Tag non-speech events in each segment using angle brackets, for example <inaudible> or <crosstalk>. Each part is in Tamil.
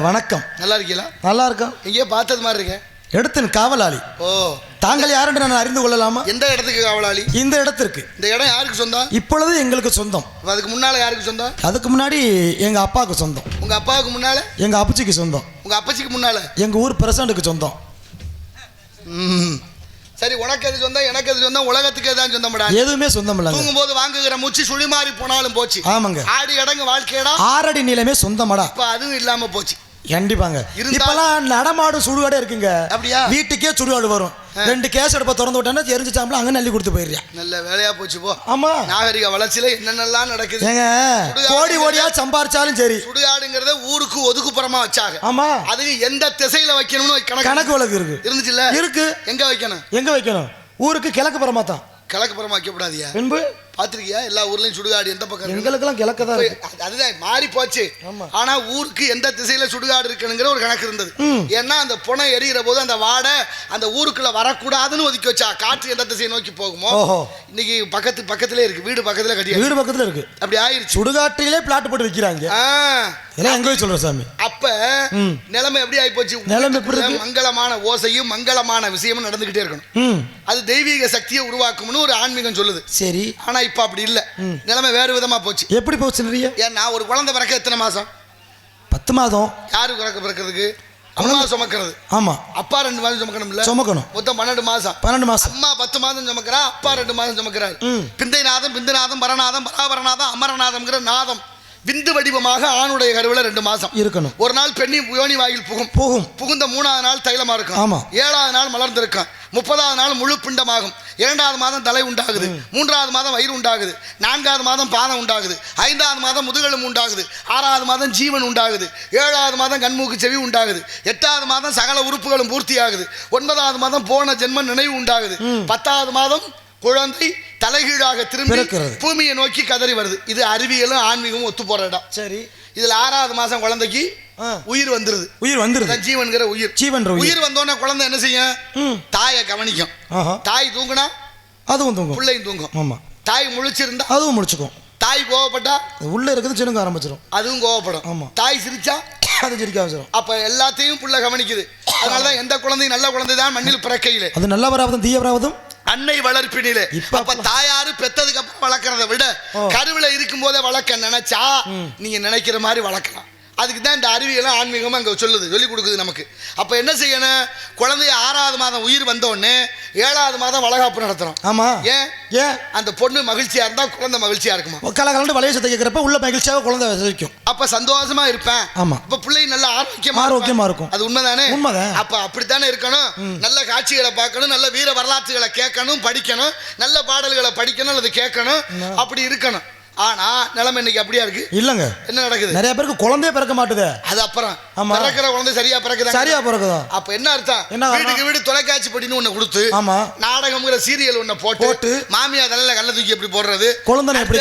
வணக்கம். நல்லா இருக்கீங்களா நல்லா இருக்கும் எங்கேயோ பார்த்தது மாதிரி இருக்கேன். இடத்தின் காவலாளி. ஓ. தாங்கள் யாரென்று நான் அறிந்து கொள்ளலாமா? எந்த இடத்துக்கு காவலாளி? இந்த இடத்திற்கு. இந்த இடம் யாருக்கு சொந்தம்? இப்பொழுது எங்களுக்கு சொந்தம். அதுக்கு முன்னால யாருக்கு சொந்தம்? அதுக்கு முன்னாடி எங்க அப்பாவுக்கு சொந்தம். உங்க அப்பாவுக்கு முன்னால? எங்க அப்பச்சிக்கு சொந்தம். உங்க அப்பச்சிக்கு முன்னால? எங்க ஊர் பிரசிடண்ட்டுக்கு சொந்தம். ம். சரி உனக்கு எது சொந்தம் எனக்கு எது சொந்தம் உலகத்துக்கு எதான் சொந்தம்டா எதுவுமே சொந்தம் இல்லைங்க. தூங்கும் போது வாங்குகிற மூச்சு சுழிமாறி போனாலும் போச்சு. ஆமாங்க. ஆடி அடங்கு வாழ்க்கையடா? ஆறடி நிலமே சொந்தமாடா. இப்ப அதுவும் இல்லாம போச்சு. கண்டிப்பாங்க. இப்பெல்லாம் நடமாடும் சுடுகாடே இருக்குங்க. அப்படியா? வீட்டுக்கே சுடுகாடு வரும். ரெண்டு கேஸ் எடுப்ப திறந்து விட்டேன்னா தெரிஞ்சு சாம்பல அங்க நள்ளி கொடுத்து போயிடுறியா நல்ல வேலையா போச்சு போ. ஆமா. நாகரிக வளர்ச்சியில என்னென்னலாம் நடக்குது? ஏங்க கோடி கோடியா சம்பாரிச்சாலும் சரி. சுடுகாடுங்கிறத ஊருக்கு ஒதுக்குப்புறமா வச்சாங்க. ஆமா. அது எந்த திசையில வைக்கணும்னு கணக்கு கணக்கு வழக்கு இருக்கு. இருந்துச்சுல்ல? இருக்கு. எங்க வைக்கணும்? எங்க வைக்கணும்? ஊருக்கு கிழக்கு புறமா தான். கிழக்கு புறமா வைக்கப்படாதியா? பின்பு? பாத்திருக்கியா? எல்லா ஊர்லயும் சுடுகாடு எந்த பக்கம்? எங்களுக்கெல்லாம் கிழக்கு தான் அதுதான் மாறி போச்சு. ஆனா ஊருக்கு எந்த திசையில சுடுகாடு இருக்கணுங்கிற ஒரு கணக்கு இருந்தது. ஏன்னா அந்த புணம் எரியிற போது அந்த வாடை அந்த ஊருக்குள்ள வரக்கூடாதுன்னு ஒதுக்கி வச்சா காற்று எந்த திசையை நோக்கி போகுமோ இன்னைக்கு பக்கத்து பக்கத்திலே இருக்கு. வீடு பக்கத்துல கட்டியா வீடு பக்கத்துல இருக்கு. அப்படி ஆயிருச்சு. சுடுகாட்டிலே பிளாட் போட்டு விக்கிறாங்க. ஆ, இதெல்லாம் எங்க போய் சொல்ற சாமி? அப்ப. நிலைமை எப்படி ஆகி போச்சு நிலைமை? மங்களமான ஓசையும் மங்களமான விஷயமும் நடந்துகிட்டே இருக்கணும். அது தெய்வீக சக்தியை உருவாக்கும்னு ஒரு ஆன்மீகம் சொல்லுது. சரி. ஆனா இப்ப அப்படி இல்ல. நிலைமை வேறு விதமா போச்சு. எப்படி போச்சு நிறைய? ஏன்னா ஒரு குழந்தை பிறக்க எத்தனை மாசம்? பத்து மாதம். யாரு பிறக்க பிறக்கிறதுக்கு? அம்மா சுமக்கிறது. ஆமா. அப்பா ரெண்டு மாதம் சுமக்கணும் இல்ல சுமக்கணும். மொத்தம் பன்னெண்டு மாசம். பன்னெண்டு மாசம். அம்மா பத்து மாதம் சுமக்கிறா அப்பா ரெண்டு மாதம் சுமக்கிறார். ம். பிந்தை நாதம் பிந்து நாதம் பரநாதம் பராபரநாதம் அமரநாதம்ங்கிற நாதம். விந்து வடிவமாக ஆணுடைய கருவில ரெண்டு மாசம். இருக்கணும். ஒரு நாள் பெண்ணி யோனி வாயில் புகும். போகும். புகுந்த மூணாவது நாள் தைலமா இருக்கும். ஆமா. ஏழாவது நாள் மலர்ந்திருக்கும். முப்பதாவது நாள் முழு பிண்டமாகும். இரண்டாவது மாதம் தலை உண்டாகுது. மூன்றாவது மாதம் வயிறு உண்டாகுது. நான்காவது மாதம் பாதம் உண்டாகுது. ஐந்தாவது மாதம் முதுகெலும்பு உண்டாகுது. ஆறாவது மாதம் ஜீவன் உண்டாகுது. ஏழாவது மாதம் கண்மூக்கு செவி உண்டாகுது. எட்டாவது மாதம் சகல உறுப்புகளும் பூர்த்தியாகுது. ஒன்பதாவது மாதம் போன ஜென்ம நினைவு உண்டாகுது. பத்தாவது மாதம் குழந்தை தலைகீழாக திரும்பி. பூமியை நோக்கி கதறி வருது. இது அறிவியலும் ஆன்மீகமும் ஒத்து போற இடம். சரி. இதுல ஆறாவது மாசம் குழந்தைக்கு. உயிர் வந்துருது. உயிர் வந்துருது. ஜீவன்கிற உயிர். ஜீவன்ற உயிர். வந்தோடனே குழந்தை என்ன செய்யும்? தாயை கவனிக்கும். தாய் தூங்குனா? அதுவும் தூங்கும். பிள்ளையும் தூங்கும். ஆமா. தாய் முழிச்சிருந்தா? அதுவும் முடிச்சுக்கும் தாய் கோவப்பட்டா? உள்ள இருக்குது சினுங்க ஆரம்பிச்சிடும் அதுவும் கோவப்படும். ஆமா. தாய் சிரிச்சா? அது சிரிக்க ஆரம்பிச்சிடும் அப்ப எல்லாத்தையும் புள்ள கவனிக்குது. அதனாலதான் எந்த குழந்தையும் நல்ல குழந்தை தான் மண்ணில் பிறக்கையிலே. அது நல்ல வராவதும் தீய வராவதும் அன்னை வளர்ப்பினிலே. அப்ப தாயாரு பெத்ததுக்கு அப்புறம் வளர்க்கறத விட. கருவில இருக்கும் போதே வளர்க்க நினைச்சா நீங்க நினைக்கிற மாதிரி வளர்க்கலாம். அதுக்கு தான் இந்த அறிவியலும் ஆன்மீகமும் அங்க சொல்லுது சொல்லி கொடுக்குது நமக்கு. அப்ப என்ன செய்யணும்? குழந்தைய ஆறாவது மாதம் உயிர் வந்த உடனே ஏழாவது மாதம் வளகாப்பு நடத்துறோம் ஆமா. ஏன்? ஏன்? அந்த பொண்ணு மகிழ்ச்சியா இருந்தா குழந்தை மகிழ்ச்சியா இருக்குமா? கல கலந்து வளைய சத்தை கேட்கிறப்ப உள்ள மகிழ்ச்சியாக குழந்தை வைக்கும் அப்ப சந்தோஷமா இருப்பேன். ஆமா. அப்ப பிள்ளை நல்ல ஆரோக்கியமா ஆரோக்கியமா இருப்பான். இருக்கும். அது உண்மைதானே? உண்மைதான். அப்ப அப்படித்தானே இருக்கணும்? நல்ல காட்சிகளை பார்க்கணும் நல்ல வீர வரலாற்றுகளை கேட்கணும் படிக்கணும் நல்ல பாடல்களை படிக்கணும் அல்லது கேட்கணும். அப்படி இருக்கணும். ஆனா நிலைமை இன்னைக்கு அப்படியா இருக்கு? இல்லங்க. என்ன நடக்குது? நிறைய பேருக்கு குழந்தையே பிறக்க மாட்டுதே. அது அப்புறம். ஆமா. பிறக்கிற குழந்தை சரியா பிறக்குதா சரியா பிறக்குதா? அப்ப என்ன அர்த்தம்? என்ன? வீட்டுக்கு வீடு தொலைக்காட்சி படின்னு ஒண்ணு கொடுத்து ஆமா. நாடகம்ங்கிற சீரியல் ஒண்ண போட்டு போட்டு. மாமியா தலையில கல்ல தூக்கி எப்படி போடுறது? குழந்தனை எப்படி?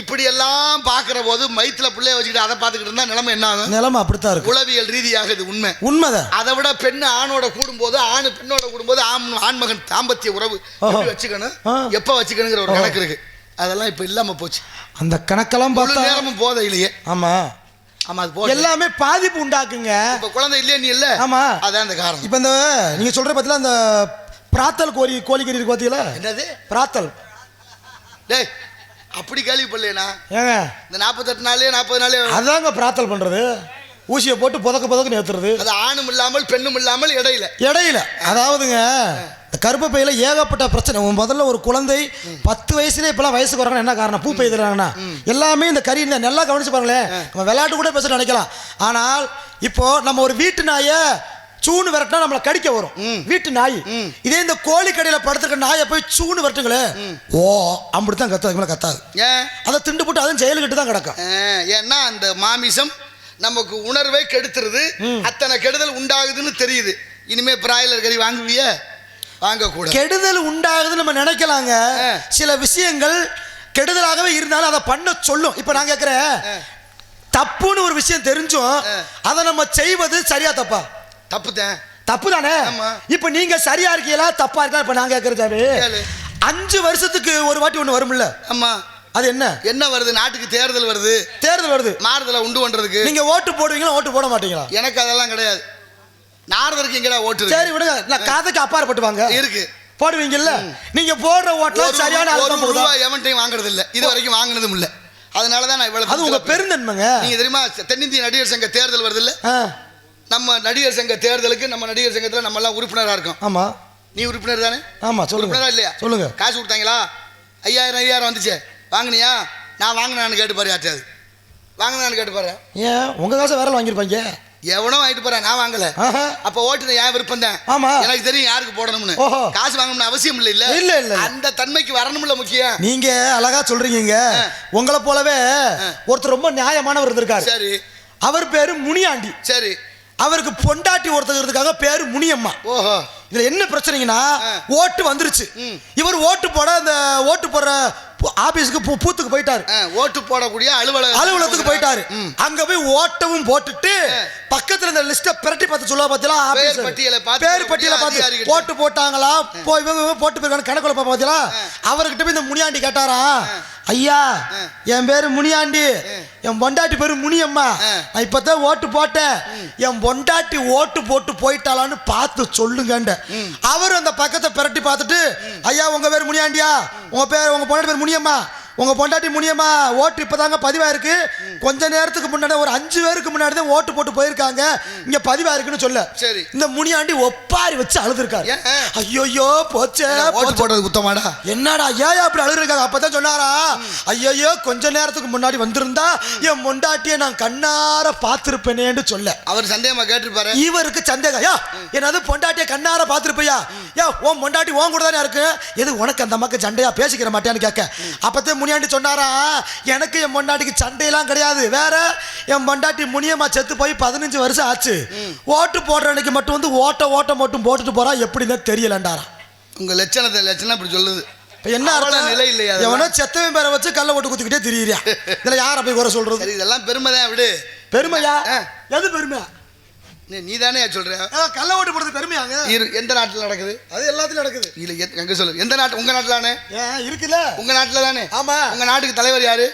இப்படி எல்லாம் பாக்குற போது மைத்துல பிள்ளைய வச்சுக்கிட்டு அதை பார்த்துக்கிட்டு இருந்தா நிலைமை என்ன ஆகும்? நிலைமை அப்படித்தான் இருக்கு. உளவியல் ரீதியாக இது உண்மை. உண்மைதான். அதை விட பெண்ணு ஆணோட கூடும்போது ஆணு பெண்ணோட கூடும்போது ஆண் ஆண்மகன் தாம்பத்திய உறவு வச்சுக்கணும். எப்ப வச்சுக்கணுங்கிற ஒரு. கணக்கு இருக்கு. அதெல்லாம் இப்ப இல்லாம போச்சு. அந்த கணக்கெல்லாம் பார்த்தா நேரமும் போதை இல்லையே. ஆமா. ஆமா அது போதை. எல்லாமே பாதிப்பு உண்டாக்குங்க. இப்ப குழந்தை இல்லையே நீ இல்ல? ஆமா. அதான் அந்த காரணம். இப்ப இந்த நீங்க சொல்ற பத்தில அந்த பிராத்தல் கோழி கோழிக்கறி இருக்கு பாத்தீங்களா? என்னது? பிராத்தல். டேய் அப்படி கேள்விப்படலையேண்ணா. ஏங்க? இந்த நாற்பத்தெட்டு நாளே நாற்பது நாளே. அதாங்க பிராத்தல் பண்றது. ஊசியை போட்டு புதக்க புதக்க ஏத்துறது. அது ஆணும் இல்லாமல் பெண்ணும் இல்லாமல் இடையில. இடையில. அதாவதுங்க இந்த கருப்பை பையில ஏகப்பட்ட பிரச்சனை. முதல்ல ஒரு குழந்தை பத்து வயசுல இப்பெல்லாம் வயசுக்கு வராங்கன்னா என்ன காரணம்? பூ பெய்துறாங்கன்னா. எல்லாமே இந்த கறி இந்த நல்லா கவனிச்சு பாருங்களேன். நம்ம விளையாட்டு கூட பேச நினைக்கலாம். ஆனால் இப்போ நம்ம ஒரு வீட்டு நாயை சூன்னு விரட்டினா நம்மளை கடிக்க வரும். வீட்டு நாய். இதே இந்த கோழி கடையில படுத்துருக்க நாயை போய் சூன்னு விரட்டுங்களே. ஓ அப்படித்தான் கத்து அதுக்கு மேல கத்தாது. ஏன்? அதை திண்டு போட்டு அதுவும் ஜெயிலுக்கிட்டு தான் கிடக்கும். ஏன்னா அந்த மாமிசம் நமக்கு உணர்வை கெடுத்துருது. அத்தனை கெடுதல் உண்டாகுதுன்னு தெரியுது. இனிமே பிராய்லர் கறி வாங்குவிய? வாங்கக்கூடாது. கெடுதல் உண்டாகுதுன்னு நம்ம நினைக்கலாங்க. சில விஷயங்கள் கெடுதலாகவே இருந்தாலும் அதை பண்ண சொல்லும். இப்ப நான் கேட்கிறேன் தப்புன்னு ஒரு விஷயம் தெரிஞ்சும். அதை நம்ம செய்வது சரியா தப்பா? தப்புத்தேன் தப்பு தானே. இப்ப நீங்க சரியா இருக்கீங்களா தப்பா இருக்கா? இப்ப நான் கேட்கறது கேளு. அஞ்சு வருஷத்துக்கு ஒரு வாட்டி ஒண்ணு வரும்ல? ஆமா. அது என்ன? என்ன வருது? நாட்டுக்கு தேர்தல் வருது. தேர்தல் வருது. மாறுதலை உண்டு பண்றதுக்கு. நீங்க ஓட்டு போடுவீங்களா ஓட்டு போட மாட்டீங்களா? எனக்கு அதெல்லாம் கிடையாது. நாரதற்கு எங்கடா ஓட்டு? சரி விடுங்க. நான் காதுக்கு அப்பாற்பட்டு வாங்க இருக்கு. போடுவீங்கல்ல? நீங்க போடுற ஓட்டுல சரியான ரூபா- ஆள் ஒரு தான் போகுதா ரூபா எவன்ட்டையும் வாங்குறது இல்ல இது வரைக்கும் வாங்குனதும் இல்ல. அதனால தான் நான் இவ்வளவு அது உங்க. பெருந்தன்மைங்க. நீங்க தெரியுமா? தென்னிந்திய நடிகர் சங்க தேர்தல் வருது இல்ல? நம்ம நடிகர் சங்க தேர்தலுக்கு நம்ம நடிகர் சங்கத்துல நம்ம எல்லாம் உறுப்பினரா இருக்கோம். ஆமா. நீ உறுப்பினர் தானே? ஆமா சொல்லுங்க. இல்லையா? சொல்லுங்க. காசு கொடுத்தாங்களா? ஐயாயிரம் ஐயாயிரம் வந்துச்சே. வாங்குனியா? நான் வாங்கினான்னு கேட்டு பாரு யார்ட்டாவது வாங்கினான்னு கேட்டு பாரு. ஏன்? உங்க காசை வேற வாங்கியிருப்பாங்க எவனோ வாங்கிட்டு போறேன் நான் வாங்கல. அப்ப ஓட்டு என் விருப்பம் தான்? ஆமா. எனக்கு தெரியும் யாருக்கு போடணும்னு. காசு வாங்கணும்னு அவசியம் இல்ல இல்ல. இல்ல, இல்ல. அந்த தன்மைக்கு வரணும்ல முக்கியம். நீங்க அழகா சொல்றீங்க உங்களை போலவே ஒருத்தர் ரொம்ப நியாயமானவர் இருந்திருக்காரு. சரி. அவர் பேரு முனியாண்டி. சரி. அவருக்கு பொண்டாட்டி ஒருத்தர் இருக்காங்க பேரு முனியம்மா. ஓஹோ. இதுல என்ன பிரச்சனைங்கன்னா. ஓட்டு வந்துருச்சு. இவர் ஓட்டு போட அந்த ஓட்டு போடுற ஆபீஸ்க்கு பூத்துக்கு போயிட்டாரு. ஓட்டு போடக்கூடிய அலுவலக அலுவலகத்துக்கு போயிட்டாரு. அங்க போய் ஓட்டவும் போட்டுட்டு. பக்கத்துல இந்த லிஸ்ட பிரட்டி பார்த்து சொல்லுவா பாத்தீங்களா ஆபீஸ் பேர் பட்டியலை பேர் பட்டியலை பார்த்து. ஓட்டு போட்டாங்களா? போ இவங்க இவங்க போட்டு போயிருக்காங்க கணக்குல பாப்பா பாத்தீங்களா அவர்கிட்ட போய் இந்த முனியாண்டி கேட்டாரா? ஐயா என் பேரு முனியாண்டி. என் பொண்டாட்டி பேரு முனியம்மா. நான் இப்பதான் ஓட்டு போட்டேன். என் பொண்டாட்டி ஓட்டு போட்டு போயிட்டாளான்னு பார்த்து சொல்லுங்கண்ட அவர் அந்த பக்கத்தை பிரட்டி பார்த்துட்டு ஐயா உங்க பேர் முனியாண்டியா? உன் பேர் உங்க பொண்ணு பேர் முனியம்மா. உங்க பொண்டாட்டி முனியம்மா ஓட்டு இப்பதாங்க பதிவாயிருக்கு. கொஞ்ச நேரத்துக்கு முன்னாடி ஒரு அஞ்சு பேருக்கு முன்னாடி தான் ஓட்டு போட்டு போயிருக்காங்க. இங்க பதிவாயிருக்குன்னு சொல்ல. சரி. இந்த முனியாண்டி ஒப்பாரி வச்சு அழுதுருக்காரு. ஏன்? ஐயோ போச்சே ஓட்டு. போடுறது குத்தமாடா? என்னடா ஏன் அப்படி அழுதுருக்காங்க? அப்பதான் சொன்னாரா? ஐயோ கொஞ்ச நேரத்துக்கு முன்னாடி வந்திருந்தா என் பொண்டாட்டியை நான் கண்ணார பார்த்திருப்பேனேன்னு சொல்ல. அவர் சந்தேகமா கேட்டிருப்பாரு? இவருக்கு சந்தேகம். யா என்னது பொண்டாட்டிய கண்ணார பார்த்திருப்பையா? யா உன் பொண்டாட்டி உன் கூட தானே இருக்கு? எது உனக்கு அந்த அம்மாக்கு சண்டையா? பேசிக்கிற மாட்டேன்னு கேட்க. அப்பத்தே முனியாண்டி சொன்னாரா? எனக்கு என் பொண்டாட்டிக்கு சண்டையெல்லாம் கிடையாது. வேற என் பொண்டாட்டி முனியம்மா செத்து போய் பதினஞ்சு வருஷம் ஆச்சு. ஓட்டு போடுற அன்னைக்கு மட்டும் வந்து ஓட்ட ஓட்ட மட்டும் போட்டுட்டு போறா எப்படின்னு தெரியலண்டாரா உங்க லட்சணத்தை லட்சணம் இப்படி சொல்லுது. இப்ப என்ன அர்த்தம்? நிலை இல்லையா? எவனோ செத்தவன் பேரை வச்சு கல்ல ஓட்டு குத்திக்கிட்டே திரியிறியா? <laughs> இதுல யார போய் குறை சொல்றது? இதெல்லாம் பெருமை தான் விடு. பெருமையா. எது பெருமை? நீ தானே சொல்ற? கள்ள ஓட்டு போடுறது பெருமையாங்க இரு எந்த நாட்டுல நடக்குது? அது எல்லாத்துலயும் நடக்குது. இல்ல எங்க சொல்லு? எந்த நாட்டு உங்க நாட்டுல தானே? ஏன் இருக்குல்ல. உங்க நாட்டுல தானே? ஆமா. உங்க நாட்டுக்கு தலைவர் யாரு?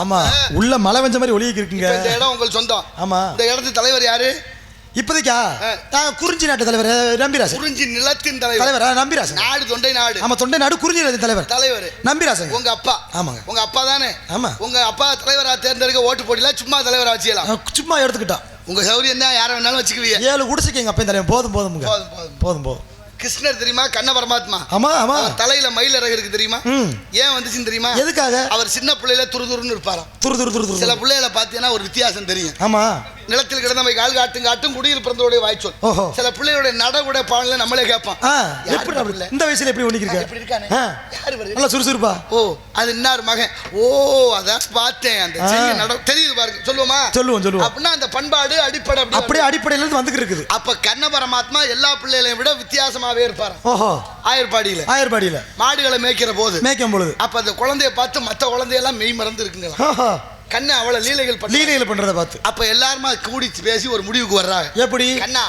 ஆமா உள்ள மழை வெஞ்ச மாதிரி ஒளிக்கு இருக்குங்க. இந்த இடம் உங்களுக்கு சொந்தம். ஆமா. இந்த இடத்து தலைவர் யாரு? இப்போதைக்கா குறிஞ்சி நாட்டு தலைவர் நம்பிராசன். குறிஞ்சி நிலத்தின் தலைவர். தலைவர் நம்பிராசன். நாடு தொண்டை நாடு. ஆமா தொண்டை நாடு குறிஞ்சி நாட்டு தலைவர். தலைவர். நம்பிராசன். உங்க அப்பா. ஆமாங்க. உங்க அப்பா தானே. ஆமா. உங்க அப்பா தலைவரா தேர்ந்தெடுக்க ஓட்டு போடல சும்மா தலைவரா வச்சுக்கலாம். சும்மா எடுத்துக்கிட்டான். உங்க சௌரியம் தான் யாரை வேணாலும் வச்சுக்குவீங்க. ஏழு குடிசைக்கு எங்க அப்பையும் தலைவன் போதும் போதும் போதும். போதும் போதும். கிருஷ்ணர் தெரியுமா? கண்ண பரமாத்மா. ஆமா ஆமா. தலையில மயில் இறகு இருக்கு தெரியுமா? ஏன் வந்துச்சுன்னு தெரியுமா? எதுக்காக? அவர் சின்ன பிள்ளையில துருதுருன்னு இருப்பாராம். துரு துரு துரு சில பிள்ளைகளை பார்த்தீங்கன்னா ஒரு வித்தியாசம் தெரியும். ஆமா. நிலத்தில் கிடந்தவை கால் காட்டும் காட்டும் குடியில் பிறந்தோடைய வாய்ச்சொல். சில பிள்ளையோட நடகுட பாடல நம்மளே கேட்பான் எப்படி அப்படி? இந்த வயசுல எப்படி ஒண்ணிக்கிருக்க இப்படி இருக்கானே. நல்லா சுறுசுறுப்பா. ஓ அது இன்னார் மகன். ஓ அதான் பார்த்தேன். அந்த நட தெரியுது பாருங்க. சொல்லுவோமா? சொல்லுவோம் சொல்லுவோம். அப்படின்னா பண்பாடு அடிப்படை அப்படி அப்படியே அடிப்படையில இருந்து வந்துகிட்டு இருக்குது. அப்ப கண்ண பரமாத்மா எல்லா பிள்ளைகளையும் விட வித்தியாசமாவே இருப்பாராம். ஓஹோ. ஆயர்பாடியில. ஆயர்பாடியில. மாடுகளை மேய்க்கிற போது. மேய்க்கும் பொழுது. அப்ப அந்த குழந்தைய பார்த்து மத்த குழந்தையெல்லாம் மெய் மறந்து இருக்குங்களா? கண்ணு அவ்வளவு லீலைகள் பண்ணி லீலையில பண்றத பார்த்து. அப்ப எல்லாருமா கூடி பேசி ஒரு முடிவுக்கு வர்றாங்க. எப்படி? கண்ணா.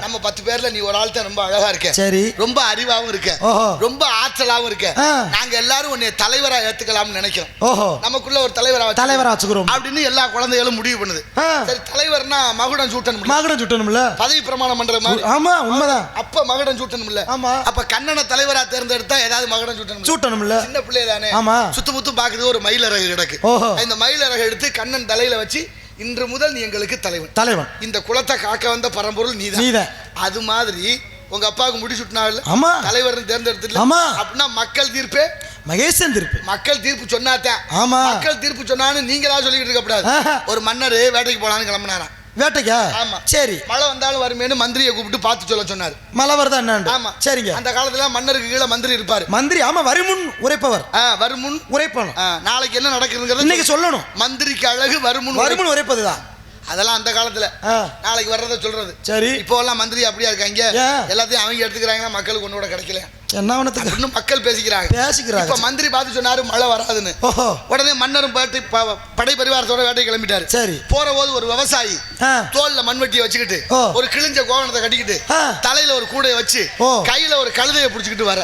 நம்ம பத்து பேர்ல நீ ஒரு ஆள் தான் ரொம்ப அழகா இருக்க. சரி. ரொம்ப அறிவாவும் இருக்க. ரொம்ப ஆற்றலாவும் இருக்க. நாங்க எல்லாரும் உன்னை தலைவரா ஏத்துக்கலாம்னு நினைக்கிறோம். ஓஹோ. நமக்குள்ள ஒரு தலைவரா. தலைவரா வச்சுக்கிறோம். அப்படின்னு எல்லா குழந்தைகளும் முடிவு பண்ணுது. சரி தலைவர்னா மகுடம் சூட்டன் முடியும் மகடம் சுட்டணும்ல? பதவி பிரமாணம் பண்ற மாதிரி. ஆமா உண்மைதான். அப்ப மகுடம் சூட்டணும்ல ஆமா. அப்ப கண்ணனை தலைவரா தேர்ந்தெடுத்தா ஏதாவது மகுடம் சூட்டணும் சூட்டணும்ல சின்ன பிள்ளை தானே ஆமா. சுத்து முத்து பாக்குது ஒரு மயிலறகு கிடக்கு. இந்த மயிலறகு எடுத்து கண்ணன் தலையில வச்சு இன்று முதல் நீ எங்களுக்கு தலைவன். தலைவன். இந்த குலத்தை காக்க வந்த பரம்பொருள் நீதான். நீதான். அது மாதிரி உங்க அப்பாவுக்கு முடி சுட்டினாங்கல்ல ஆமா. தலைவர்னு தேர்ந்தெடுத்துல ஆமா. அப்படின்னா மக்கள் தீர்ப்பே? மகேசன் திருப்பு. மக்கள் தீர்ப்பு சொன்னாதான் ஆமா. மக்கள் தீர்ப்பு சொன்னான்னு நீங்களா சொல்லிட்டு இருக்க கூடாது. ஒரு மன்னர் வேட்டைக்கு போலான்னு கிளம்பினாராம். வேட்டைக்கா? ஆமா. சரி. மழை வந்தாலும் வருமேனு மந்திரியை கூப்பிட்டு பார்த்து சொல்ல சொன்னார். மழை வருதா என்னன்னு ஆமா. சரிங்க. அந்த காலத்துல மன்னருக்கு கீழே மந்திரி இருப்பாரு. மந்திரி ஆமா வருமுன் உரைப்பவர். வருமுன் உரைப்பணும் நாளைக்கு என்ன நடக்குதுங்கிறது இன்னைக்கு சொல்லணும். மந்திரிக்கு அழகு வருமுன் வருமுன் உரைப்பதுதான். அதெல்லாம் அந்த காலத்துல. நாளைக்கு வர்றத சொல்றது. சரி. இப்போ எல்லாம் மந்திரி அப்படியா இருக்காங்க? எல்லாத்தையும் அவங்க எடுத்துக்கிறாங்கன்னா மக்களுக்கு ஒண்ணு கூட கிடைக்கல. என்ன ஒண்ணுத்துக்கு இன்னும் மக்கள் பேசிக்கிறாங்க. பேசிக்கிறாங்க. இப்ப மந்திரி பார்த்து சொன்னாரு மழை வராதுன்னு. ஓஹோ. உடனே மன்னரும் பாட்டு படை பரிவாரத்தோட வேட்டை கிளம்பிட்டாரு. சரி. போற போது ஒரு விவசாயி தோல்ல மண்வெட்டியை வச்சுக்கிட்டு. ஒரு கிழிஞ்ச கோவணத்தை கட்டிக்கிட்டு. தலையில ஒரு கூடையை வச்சு. கையில ஒரு கழுதையை புடிச்சுக்கிட்டு வர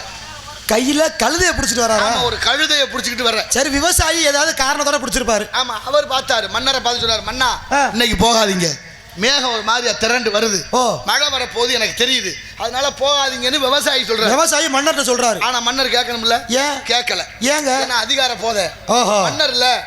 கையில கழுதைய பிடிச்சிட்டு வராரா? ஆமா ஒரு கழுதையை புடிச்சுக்கிட்டு வர சரி விவசாயி ஏதாவது காரணத்தோட பிடிச்சிருப்பாரு. ஆமா அவர் பார்த்தாரு மன்னரை பார்த்து சொன்னாரு மன்னா. இன்னைக்கு போகாதீங்க. மேகம் ஒரு மாதிரியா திரண்டு வருது. ஓ. மழை வர போது எனக்கு தெரியுது. அதனால போகாதீங்கன்னு விவசாயி சொல்றாரு. விவசாயி மன்னர்கிட்ட சொல்றாரு. ஆனா மன்னர் கேட்கணும்ல? ஏன்? கேட்கல. ஏங்க? ஏன்னா அதிகார போத. மன்னர் இல்ல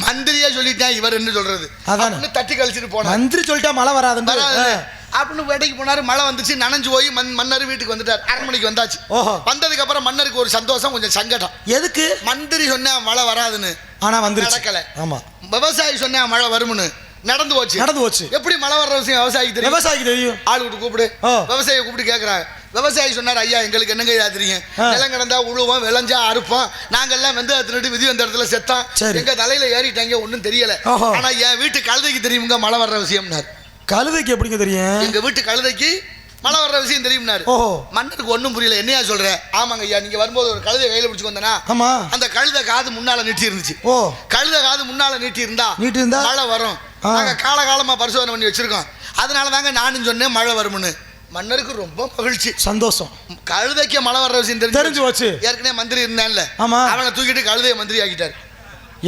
மந்திரியே சொல்லிட்டேன் இவர் என்ன சொல்றது. அதானே. தட்டி கழிச்சிட்டு போனார். மந்திரி சொல்லிட்டா மழை வராதுன்னு வராது. ஆ, அப்படின்னு வேட்டைக்கு போனாரு. மழை வந்துச்சு. நனைஞ்சு போய் மன் மன்னர் வீட்டுக்கு வந்துட்டார். அரண்மனைக்கு வந்தாச்சு. ஓஹோ. வந்ததுக்கு அப்புறம் மன்னருக்கு ஒரு சந்தோஷம் கொஞ்சம் சங்கடம். எதுக்கு? மந்திரி சொன்னா மழை வராதுன்னு. ஆனா வந்துருச்சு. நடக்கல. ஆமா. விவசாயி சொன்னா மழை வரும்னு. நடந்து போச்சு. நடந்து போச்சு. எப்படி மழை வர்ற விஷயம் விவசாயிக்கு தெரியும்? விவசாயிக்கு தெரியும். ஆள் விட்டு கூப்பிடு. ஓ. விவசாயியை கூப்பிட்டு கேட்குறாங்க விவசாயி சொன்னார் ஐயா எங்களுக்கு என்னங்க ஐயா தெரியும். நிலம் கிடந்தா உழுவோம் விளைஞ்சா அறுப்போம். நாங்கெல்லாம் வெந்த தின்னுட்டு விதி வந்த இடத்துல செத்தோம். சரி. எங்க தலையில ஏறிட்டாங்க ஒன்றும் தெரியல. ஆனா என் வீட்டு கழுதைக்கு தெரியுங்க மழை வர்ற விஷயம்னார். கழுதைக்கு எப்படிங்க தெரியும்? எங்க வீட்டு கழுதைக்கு மழை வர்ற விஷயம் தெரியும்னாரு. மன்னருக்கு ஒன்றும் புரியல. என்னையா சொல்ற? ஆமாங்க ஐயா நீங்க வரும்போது ஒரு கழுதை கையில பிடிச்சு வந்தனா ஆமா. அந்த கழுதை காது முன்னால நீட்டி இருந்துச்சு ஓ. கழுதை காது முன்னால நீட்டி இருந்தா நீட்டி இருந்தா? மழை வரும். நாங்க காலகாலமா பரிசோதனை பண்ணி வச்சிருக்கோம். அதனால தாங்க நானும் சொன்னேன் மழை வரும்னு. மன்னருக்கு ரொம்ப மகிழ்ச்சி. சந்தோஷம். கழுதைக்கு மழை வர்ற விஷயம் தெரிஞ்சு தெரிஞ்சு போச்சு. ஏற்கனவே மந்திரி இருந்தான்ல. ஆமா. அவனை தூக்கிட்டு கழுதையை மந்திரி ஆக்கிட்டாரு.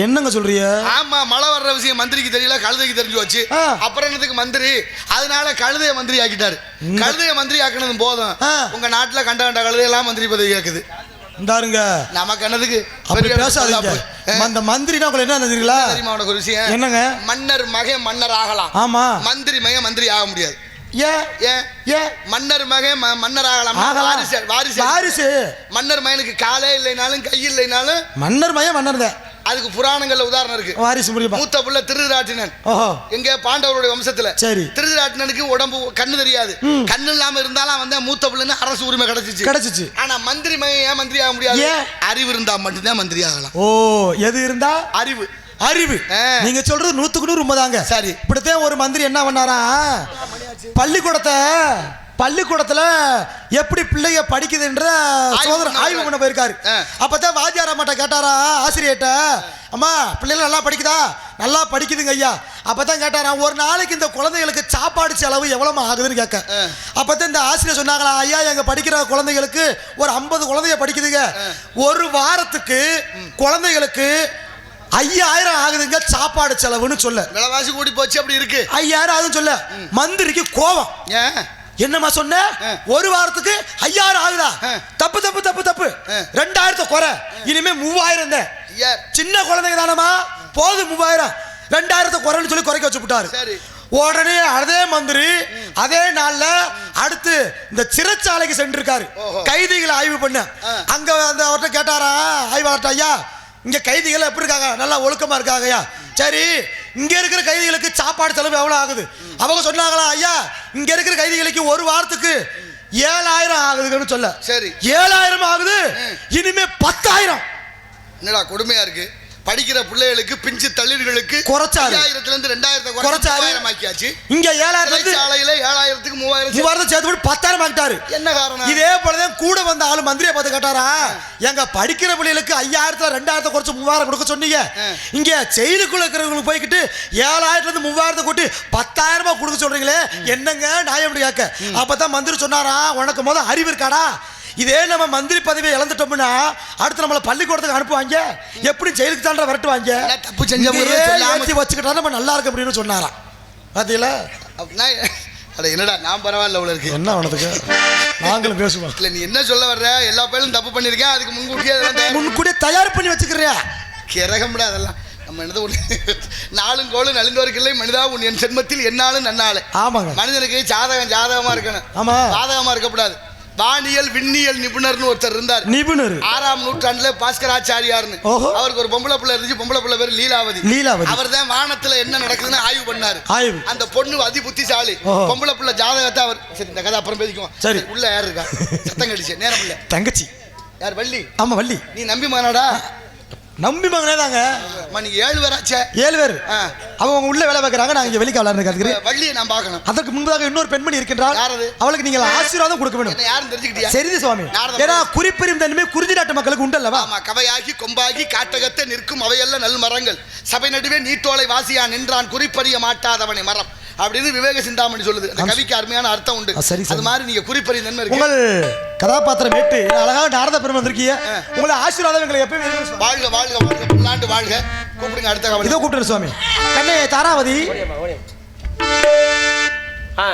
என்னங்க சொல்றிய ஆமா மழை வர்ற விஷயம் மந்திரிக்கு தெரியல கழுதைக்கு தெரிஞ்சு வச்சு. அப்புறம் என்னத்துக்கு மந்திரி? அதனால கழுதையை மந்திரி ஆக்கிட்டாரு. கழுதையை மந்திரி ஆக்கினதும் போதும். உங்க நாட்டுல கண்ட கண்ட கழுதையெல்லாம் மந்திரி பதவி கேக்குது. இந்தாருங்க. நமக்கு என்னதுக்கு? அப்படி பேசாதீங்க. அந்த மந்திரினா உங்களுக்கு என்ன தெரியுங்களா? தெரியுமா உனக்கு ஒரு விஷயம்? என்னங்க? மன்னர் மகன் மன்னர் ஆகலாம். ஆமா. மந்திரி மகன் மந்திரி ஆக முடியாது. மன்னர் மகன் மன்னர் ஆகலாம். வாரிசு வாரிசு. வாரிசு. மன்னர் மகனுக்கு காலே இல்லைனாலும் கை இல்லைனாலும் மன்னர் மயம் மன்னர் தான் அதுக்கு புராணங்கள்ல உதாரணம் இருக்கு. வாரிசு முடியுமா மூத்த புள்ள திருராட்டினன். எங்க பாண்டவருடைய வம்சத்துல சரி. திருராட்டினனுக்கு உடம்பு கண்ணு தெரியாது. கண்ணு இல்லாம இருந்தாலும் அவன் மூத்த புள்ளன்னு அரசு உரிமை கிடைச்சிச்சு. கிடைச்சிச்சு. ஆனா மந்திரி மகன் ஏன் மந்திரி ஆக முடியாது? அறிவு இருந்தா மட்டும்தான் மந்திரி ஆகலாம். ஓ எது இருந்தா? அறிவு. அறிவு. நீங்க சொல்றது நூத்துக்கு நூறு உண்மைதாங்க. சரி. இப்படித்தான் ஒரு மந்திரி என்ன பண்ணாரா பள்ளிக்கூடத்தை பள்ளிக்கூடத்துல எப்படி பிள்ளைங்க படிக்குதுன்ற பண்ண ஆய்வு பண்ண போயிருக்காரு. அப்பதான் வாத்தியார் அம்மாட்ட கேட்டாரா ஆசிரியர்கிட்ட? அம்மா பிள்ளைகள் நல்லா படிக்குதா? நல்லா படிக்குதுங்க ஐயா. அப்பதான் கேட்டாராம் ஒரு நாளைக்கு இந்த குழந்தைகளுக்கு சாப்பாடு செலவு எவ்வளவு ஆகுதுன்னு கேட்க. அப்பதான் இந்த ஆசிரியர் சொன்னாங்களா ஐயா எங்க படிக்கிற குழந்தைகளுக்கு ஒரு ஐம்பது குழந்தைய படிக்குதுங்க. ஒரு வாரத்துக்கு குழந்தைகளுக்கு ஐயாயிரம் ஆகுதுங்க சாப்பாடு செலவுன்னு சொல்ல. விலைவாசி கூடி போச்சு அப்படி இருக்கு. ஐயாயிரம் ஆகுதுன்னு சொல்ல. மந்திரிக்கு கோவம். ஏன் என்னம்மா சொன்ன. ஒரு வாரத்துக்கு ஐயாயிரம் ஆகுதா. தப்பு தப்பு தப்பு தப்பு. ரெண்டாயிரத்தை குறை. இனிமே மூவாயிரம் தான். சின்ன குழந்தைங்க தானம்மா? போதும் மூவாயிரம். ரெண்டாயிரத்தை குறைன்னு சொல்லி குறைக்க வச்சு விட்டாரு உடனே அதே மந்திரி அதே நாள்ல அடுத்து இந்த சிறைச்சாலைக்கு சென்றிருக்காரு. கைதிகளை ஆய்வு பண்ண. அங்க அந்த அவர்கிட்ட கேட்டாரா? ஆய்வாளர்ட்ட ஐயா இங்க கைதிகள் எப்படி இருக்காங்க? நல்லா ஒழுக்கமா இருக்காங்க ஐயா சரி இங்க இருக்கிற கைதிகளுக்கு சாப்பாடு செலவு எவ்வளவு ஆகுது? அவங்க சொன்னாங்களா ஐயா இங்க இருக்கிற கைதிகளுக்கு ஒரு வாரத்துக்கு ஏழாயிரம் ஆகுதுன்னு சொல்ல. சரி. ஏழாயிரம் ஆகுது இனிமே பத்தாயிரம். என்னடா கொடுமையா இருக்கு? படிக்கிற பிள்ளைகளுக்கு பிஞ்சு தளிர்களுக்கு குறைச்சாரு. ஐயாயிரத்துல இருந்து ரெண்டாயிரத்தை குறைச்சாரு. ஆக்கியாச்சு இங்க ஏழாயிரம் இருந்து சிறைச்சாலையில ஏழாயிரத்துக்கு மூவாயிரம் மூவாயிரத்தை சேர்த்து போட்டு பத்தாயிரம் ஆக்கிட்டாரு. என்ன காரணம்? இதே போலதான் கூட வந்த ஆளு மந்திரியை பார்த்து கேட்டாரா? எங்க படிக்கிற பிள்ளைகளுக்கு ஐயாயிரத்துல ரெண்டாயிரத்தை குறைச்சு மூவாயிரம் கொடுக்க சொன்னீங்க. இங்க செயலுக்குள்ள இருக்கிறவங்களுக்கு போய்கிட்டு ஏழாயிரத்துல இருந்து மூவாயிரத்தை கூட்டி பத்தாயிரமா கொடுக்க சொல்றீங்களே. என்னங்க நியாயம் இப்படி கேட்க. அப்பதான் மந்திரி சொன்னாரா? உனக்கு முத அறிவு இருக்காடா? இதே நம்ம மந்திரி பதவியை இழந்துட்டோம்னா அடுத்து நம்மள பள்ளிக்கூடத்துக்கு அனுப்புவாங்க? எப்படி ஜெயிலுக்கு தாண்டா விரட்டுவாங்க? தப்பு செஞ்ச வச்சுக்கிட்டா நம்ம நல்லா இருக்கு அப்படின்னு சொன்னாராம். பாத்தீங்களா? அப்படின்னா அட என்னடா நான் பரவாயில்ல உள்ள இருக்கு. என்ன உனக்கு? நாங்களும் பேசுவோம். இல்ல நீ என்ன சொல்ல வர்ற? எல்லா பேரும் தப்பு பண்ணிருக்கேன். அதுக்கு முன்கூட்டியே முன்கூட்டியே தயார் பண்ணி வச்சுக்கிறியா? கிறகம்டா அதெல்லாம். நம்ம என்னது ஒண்ணு? நாளும் கோளும் நலிந்தோருக்கு இல்லை. மனிதா உன் என் சென்மத்தில் என்னாலும் நன்னாளு. ஆமாங்க. மனிதனுக்கு ஜாதகம் ஜாதகமா இருக்கணும். ஆமா. சாதகமா இருக்கக்கூடாது. வானியல் விண்ணியல் நிபுணர்னு ஒருத்தர் இருந்தார். நிபுணர். ஆறாம் நூற்றாண்டுல பாஸ்கராச்சாரியார்னு. அவருக்கு ஒரு பொம்பளை பிள்ளை இருந்துச்சு. பொம்பளை பிள்ளை பேர் லீலாவதி. லீலாவதி. அவர் தான் வானத்துல என்ன நடக்குதுன்னு ஆய்வு பண்ணாரு. ஆய்வு. அந்த பொண்ணு அதி புத்திசாலி. பொம்பளை பிள்ளை ஜாதகத்தை அவர் சரி இந்த கதை அப்புறம் பேசிக்குவோம். சரி. உள்ள யார் இருக்கா? சத்தம் கடிச்சு. நேரம் இல்ல. தங்கச்சி. யார் வள்ளி? ஆமா வள்ளி. நீ நம்பி மானாடா? நம்பி மகனே தாங்க நீங்க ஏழு பேராச்சே ஏழு பேர். அவங்க உள்ள வேலை பார்க்கறாங்க நாங்க இங்க இருக்கிறது இப்ப வள்ளியை நான் பார்க்கணும். அதற்கு முன்பதாக இன்னொரு பெண்மணி அது? அவளுக்கு நீங்கள் ஆசீர்வாதம் கொடுக்க வேண்டும் யாருன்னு தெரிஞ்சுக்கிட்டியா? சரிது சுவாமி. ஏன்னா குறிப்பெரும் தன்மை குறிஞ்சி நாட்டு மக்களுக்கு உண்டல்லவா? ஆமா கவையாகி கொம்பாகி காட்டகத்தை நிற்கும் அவையெல்லாம் நல் மரங்கள் சபை நடுவே நீட்டோலை வாசியா நின்றான் குறிப்பறிய மாட்டாதவனை மரம். அப்படின்னு விவேக சிந்தாமணி சொல்லுது. அந்த கவிக்கு அருமையான அர்த்தம் உண்டு. சரி. அது மாதிரி நீங்க குறிப்பறி நன்மை உங்கள் கதாபாத்திரம் ஏற்று அழகாக நாரத பெருமை வந்திருக்கீங்க. உங்களை ஆசீர்வாதம் எங்களை எப்பயும். வாழ்க வாழ்க வாழ்க. பல்லாண்டு வாழ்க. கூப்பிடுங்க அடுத்த கவலை. இதோ கூப்பிட்டு சுவாமி. கண்ணே தாராவதி. ஆ.